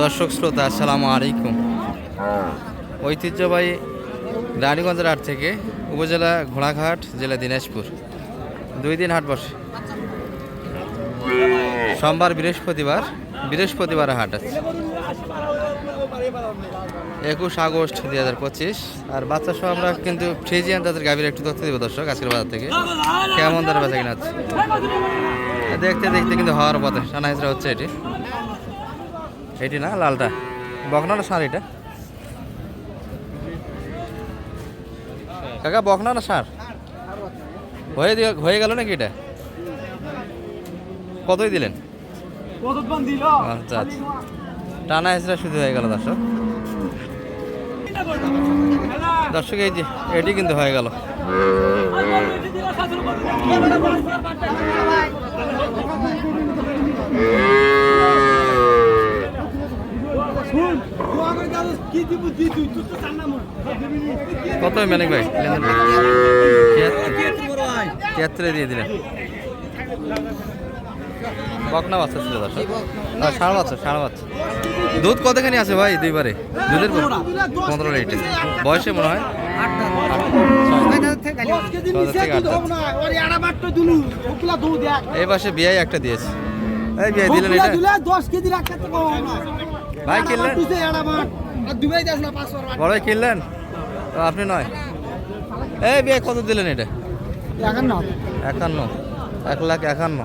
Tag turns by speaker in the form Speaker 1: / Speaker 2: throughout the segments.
Speaker 1: দর্শক শ্রোতা আসসালামু আলাইকুম। ঐতিহ্যবাহী রানীগঞ্জের হাট থেকে উপজেলা ঘোড়াঘাট জেলা দিনাজপুর। দুই দিন হাট বসে। সোমবার বৃহস্পতিবার বৃহস্পতিবার হাট আছে। একুশ আগস্ট দুই হাজার পঁচিশ। আর বাচ্চা সহ আমরা কিন্তু ফ্রিজিয়ান তাদের গাভীর একটু তথ্য দেবো দর্শক আজকের বাজার থেকে। কেমন দামে বেচা কিনা আছে দেখতে দেখতে কিন্তু হওয়ার পথে। সানা হচ্ছে এটি। এটি না, লালটা? বকনা না সার এটা। কাকা বকনা না সার? হয়ে হয়ে গেল নাকি এটা? কতই দিলেন? আচ্ছা আচ্ছা। টানা হেসরা শুধু হয়ে গেল, দর্শক। দর্শক, এই যে, এটি কিন্তু হয়ে গেল। কত মেনিক ভাই? ভাই? তিয়াত্তর। দিয়ে দিলেন। বকনা বাচ্চা ছিল দর্শক আর ষাঁড় বাচ্চা ষাঁড় বাচ্চা। দুধ কতখানি আছে ভাই দুইবারে? দুধের পনেরো লিটার বয়সে মনে হয়? এই পাশে বিয়াই একটা দিয়েছে। এই বিয়াই দিলেন এটা? ভাই কিনলেন? বড় ভাই কিনলেন? আপনি নয়? এই বিয়ে কত দিলেন এটা? একান্ন। এক লাখ একান্ন।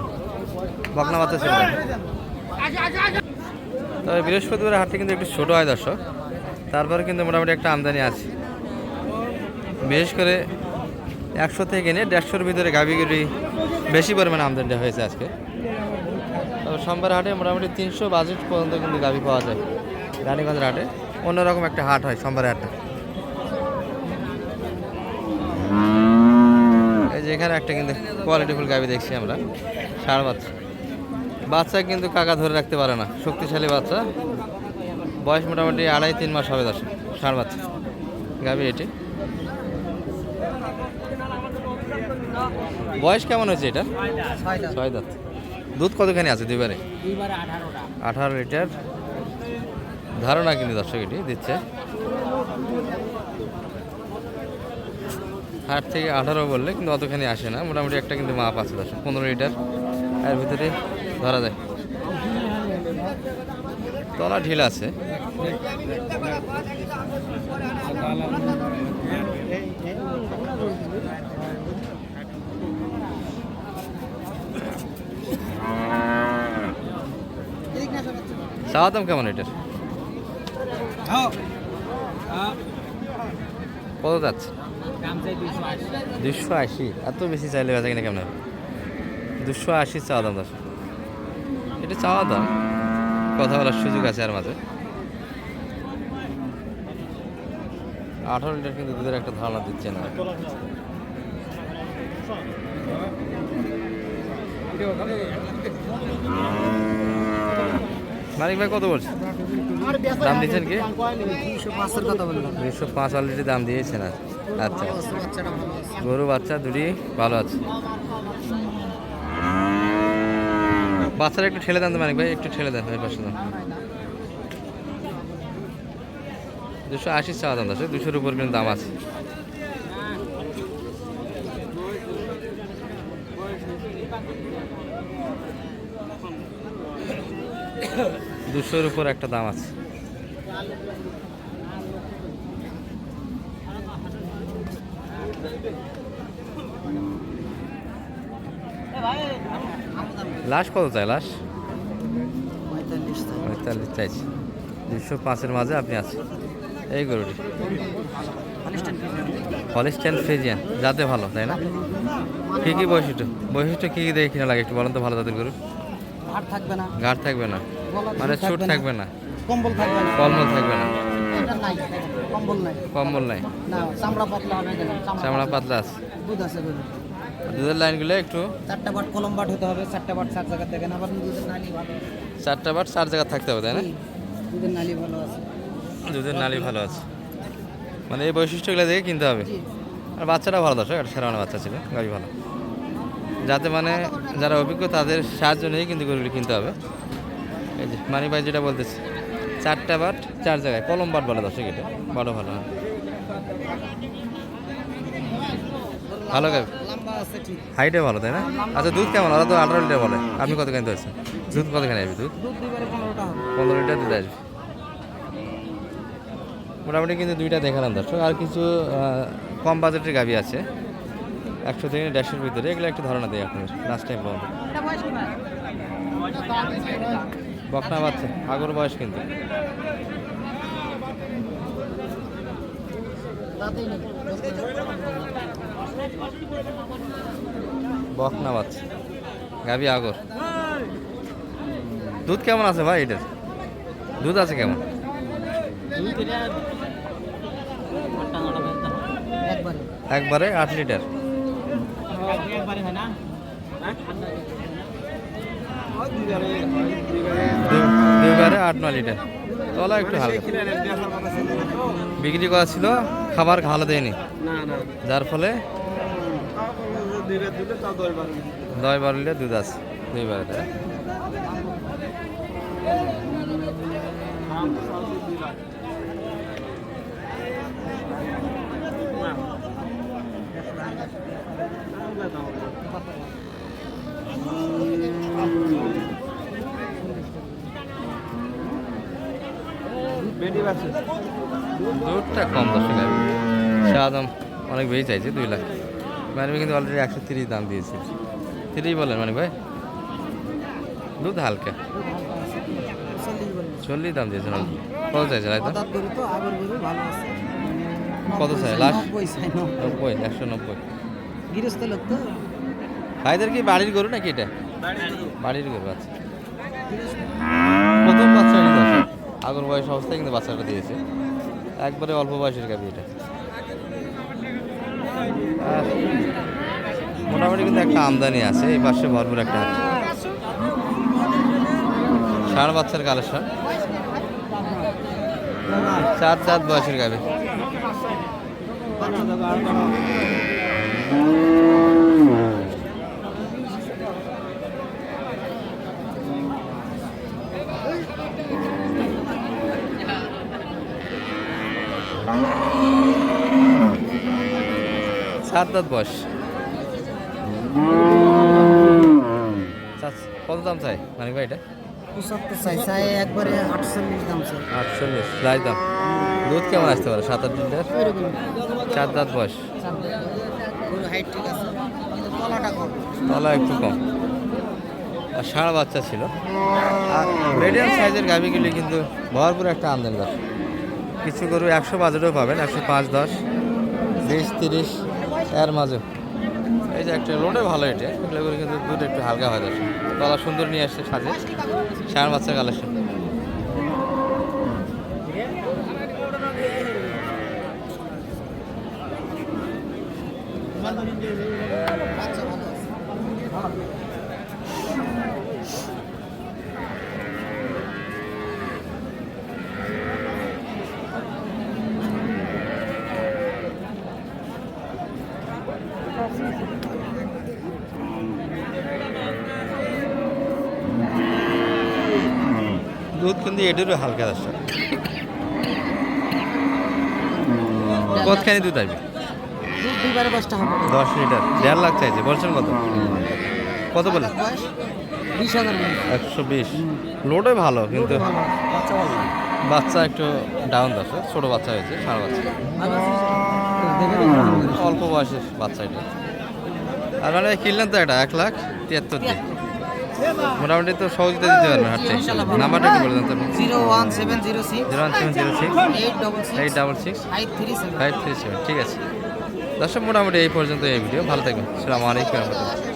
Speaker 1: বকনা বাচ্চা ছিল। তবে বৃহস্পতিবার হাটটি কিন্তু একটু ছোটো হয় দর্শক। তারপরে কিন্তু মোটামুটি একটা আমদানি আছে। বিশেষ করে একশো থেকে নিয়ে দেড়শোর ভিতরে গাভিগুলি বেশি পরিমাণে আমদানিটা হয়েছে আজকে। তবে সোমবার হাটে মোটামুটি তিনশো বাজেট পর্যন্ত কিন্তু গাভি পাওয়া যায়। রানীগঞ্জের হাটে। অন্যরকম একটা হাট হয় সোমবার হাটে। এই যে এখানে একটা কিন্তু কোয়ালিটিফুল গাভি দেখছি আমরা ষাঁড় বাচ্চা। বাচ্চা কিন্তু কাকা ধরে রাখতে পারে না শক্তিশালী বাচ্চা। বয়স মোটামুটি আড়াই তিন মাস হবে দশ ষাঁড় বাচ্চা। গাভি এটি। বয়স কেমন হয়েছে এটা? ছয় দাঁত। দুধ কতখানি আছে দুইবারে? আঠারো লিটার। ধারণা কিন্তু দর্শক এটি দিচ্ছে। আট থেকে আঠারো বললে কিন্তু অতখানি আসে না। মোটামুটি একটা কিন্তু মাপ আছে দর্শক, পনেরো লিটার। এর ভিতরে ধরা যায় তলা ঢিল আছে। চাওয়া কেমন এটার? কত যাচ্ছে? দুশো আশি। এত বেশি চাইলে বেচা কিনা কেমন? দুশো আশি চাওয়া দাম দশ এটা চাওয়া দাম। কথা বলার সুযোগ আছে আর মাঝে। আঠারো লিটার কিন্তু দুধের একটা ধারণা দিচ্ছে না। মালিক ভাই কত বলছে দাম দিয়েছেন কি? দুশো পাঁচ অলরেডি দাম দিয়েছেন আচ্ছা। গরু, বাচ্চা, দুটি, ভালো আছে। বাচ্চারা একটু ঠেলে দেন তো মানিক ভাই, একটু ঠেলে দেন পাশে। দুশো আশি চাওয়া দাম আছে দুশোর উপর কিন্তু দাম আছে। দুশোর উপর একটা দাম আছে। লাশ কত চাই লাশ? পঁয়তাল্লিশ চাইছি দুশো পাঁচের মাঝে আপনি আছেন। এই গরুটি। হলিস্টেন ফ্রিজিয়ান যাতে ভালো, তাই না? কী কী বৈশিষ্ট্য? বৈশিষ্ট্য কী কী দেখে কিনা লাগে একটু বলেন তো, ভালো তাদের গরু?
Speaker 2: ভাত থাকবে না।
Speaker 1: ঘাট থাকবে না। মানে ছুট। থাকবে না।
Speaker 2: কম্বল থাকবে না।
Speaker 1: কলমল থাকবে না।
Speaker 2: নাই কম্বল নাই।
Speaker 1: কম্বল নাই।
Speaker 2: না চামড়া পাতলা হবে
Speaker 1: চামড়া পাতলা। আছে।
Speaker 2: দুধ আছে
Speaker 1: দুধের লাইনগুলো একটু।
Speaker 2: চারটা বাট কলম বাট হতে হবে চারটা বাট চার জায়গা দেখেন আবার দুধের নালি ভালো।
Speaker 1: চারটা বার চার জায়গা থাকতে হবে তাই না?
Speaker 2: দুধের নালি ভালো আছে।
Speaker 1: দুধের নালি ভালো আছে। মানে এই বৈশিষ্ট্যগুলো দেখে কিনতে হবে। আর বাচ্চাটা ভালো দর্শক একটা সেরা বাচ্চা ছিল গাড়ি ভালো। যাতে মানে যারা অভিজ্ঞ, তাদের সাহায্য নিয়েই কিন্তু গরুগুলি কিনতে হবে। এই যে, মানি ভাই যেটা বলতেছে, চারটা বাট, চার জায়গায়, কলম বাট বলে দর্শক এটা, বড় ভালো হ্যাঁ। ভালো
Speaker 2: ঠিক
Speaker 1: হাইটে ভালো, তাই না? আচ্ছা দুধ কেমন? ওরা তো আঠারো লিটার বলে। আপনি কত কিনতে পারছেন দুধ কতখানি আসবে দুধ? পনেরো লিটার দুধ আসবে। মোটামুটি কিন্তু দুইটা দেখালাম দর্শক। আর কিছু কম বাজেটের গাবি আছে। একশো থেকে দেড়শোর ভিতরে, এগুলো একটু ধারণা দেয় আপনার লাস্ট টাইম বন্ধ বকনা বাচ্চা, আগর বয়স কিন্তু। বকনা বাচ্চা গাবি আগর। দুধ কেমন আছে ভাই এটার? দুধ আছে কেমন?
Speaker 2: একবারে
Speaker 1: আট লিটার। দু- দুইবারে আট নয় লিটার। তলা একটু হালকা। বিক্রি করা ছিল খাবার খাওয়ালে দেয়নি। যার ফলে দশ বারো লিটার দুধ আছে দুইবারে তাই না? দুধটা কম দর্শক আমি দাম অনেক বেশি চাইছে দুই লাখ। মানে কিন্তু অলরেডি একশো তিরিশ দাম দিয়েছি। তিরিশ বলেন মানে ভাই। দুধ হালকা।
Speaker 2: চল্লিশ
Speaker 1: দাম দিয়েছেন কত চাইছেন
Speaker 2: আছে।
Speaker 1: কত চাই? লাস্ট?
Speaker 2: নব্বই
Speaker 1: একশো নব্বই।
Speaker 2: গৃহস্থ লোক তো।
Speaker 1: ভাইদের কি বাড়ির গরু নাকি এটা? বাড়ির গরু। আচ্ছা। প্রথম বাচ্চা আগর বয়স অবস্থায় কিন্তু বাচ্চাটা দিয়েছে। একবারে অল্প বয়সের গাবি এটা। মোটামুটি কিন্তু একটা আমদানি আছে। এই পাশে ভরপুর একটা হাট ষাঁড় বাচ্চার কালেকশন। চার চার বয়সের গাবি সাত দাঁত বয়স? কত দাম চাই মানে ভাই এটা?
Speaker 2: পঁচাত্তর চাই চাই একবারে আটচল্লিশ দাম চাই।
Speaker 1: আটচল্লিশ প্রাইস দাম। দুধ কেমন আসতে পারে? সাত আট লিটার? চার দাঁত বয়স।
Speaker 2: গরু হাইট ঠিক আছে কিন্তু তলাটা কম।
Speaker 1: তলা একটু কম। আর ষাঁড় বাচ্চা ছিল। আর মিডিয়াম সাইজের গাভিগুলি কিন্তু ভরপুর একটা আমদানি কিছু গরু একশো বাজারেও পাবেন একশো পাঁচ দশ বিশ তিরিশ। এর মাঝে। এই যে একটা লোডে ভালো এটা, এগুলো কিন্তু দুধ একটু হালকা হয় দশ গলা সুন্দর নিয়ে আসছে সাজে। ষাঁড় বাচ্চা কালেকশন
Speaker 2: বাচ্চা
Speaker 1: কিন্তু এটারও হালকা দশ কতখানি দুধ আসবে দশ লিটার দেড় লাখ চাইছে। বলছেন কত? কত বলে। একশো বিশ। লোডে ভালো কিন্তু
Speaker 2: বাচ্চা
Speaker 1: একটু ডাউন দশে ছোট বাচ্চা হয়েছে ষাঁড় বাচ্চা। অল্প বয়সের বাচ্চা এটা। আর মানে কিনলেন তো এটা এক লাখ তিয়াত্তর। মোটামুটি তো সহজতে দিতে পারবেন হাটে নাম্বারটা কি বলে দেন তো
Speaker 2: zero one seven zero six.
Speaker 1: Zero one seven zero six.
Speaker 2: Eight double six. Five three seven.
Speaker 1: Five three seven. ঠিক আছে। দর্শক মোটামুটি এই পর্যন্ত এই ভিডিও। ভালো থাকবেন। সেটা আমার রহমতুল্লাহ